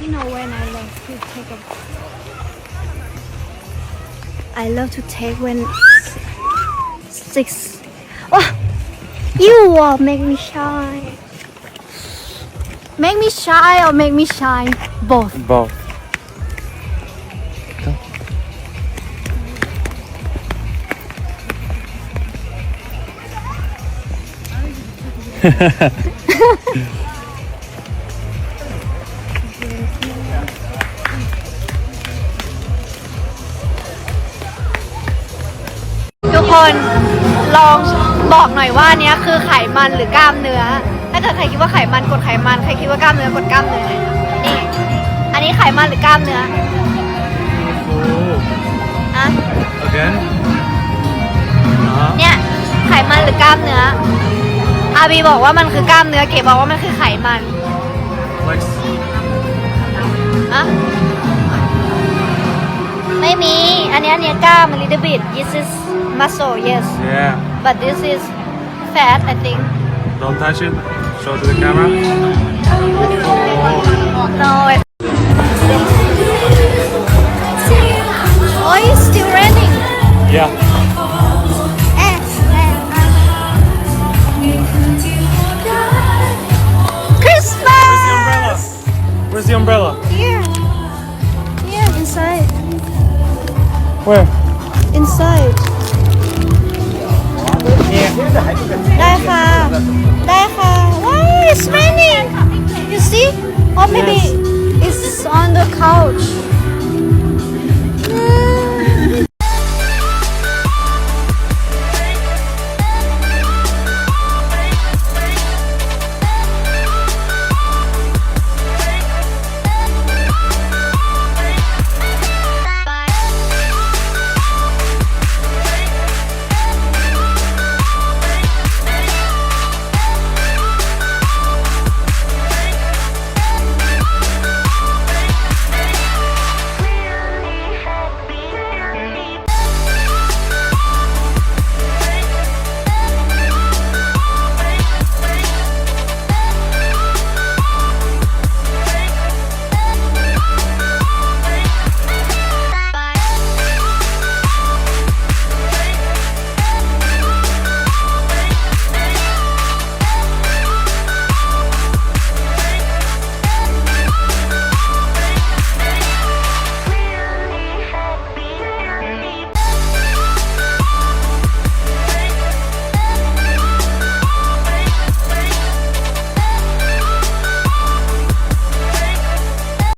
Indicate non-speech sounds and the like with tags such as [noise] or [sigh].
You know when I love to take a I love to take when six oh you will make me shy make me shy or make me shine both both Ờ. [laughs] คนลองบอกหน่อยว่าอันเนี้ยคือไขมันหรือกล้ามเนื้อ ถ้าเกิดใครคิดว่าไขมันกดไขมัน ใครคิดว่ากล้ามเนื้อกดกล้ามเนื้อนี่อันนี้ไขมันหรือกล้ามเนื้ออะ again เนี่ยไขมันหรือกล้ามเนื้อ อาบีบอกว่ามันคือกล้ามเนื้อ เก๋บอกว่ามันคือไขมัน flex อะไม่มี อันเนี้ยอันเนี้ยกล้าม a little bit this is muscle yes. Yeah. But this is fat I think. Don't touch it. Show to the camera. No it- oh it's still raining yeah. Christmas! Where's the umbrella? Here. Here inside. Where? Inside ได้ค่ะ ได้ค่ะ Why it's raining you see or maybe it's on the couch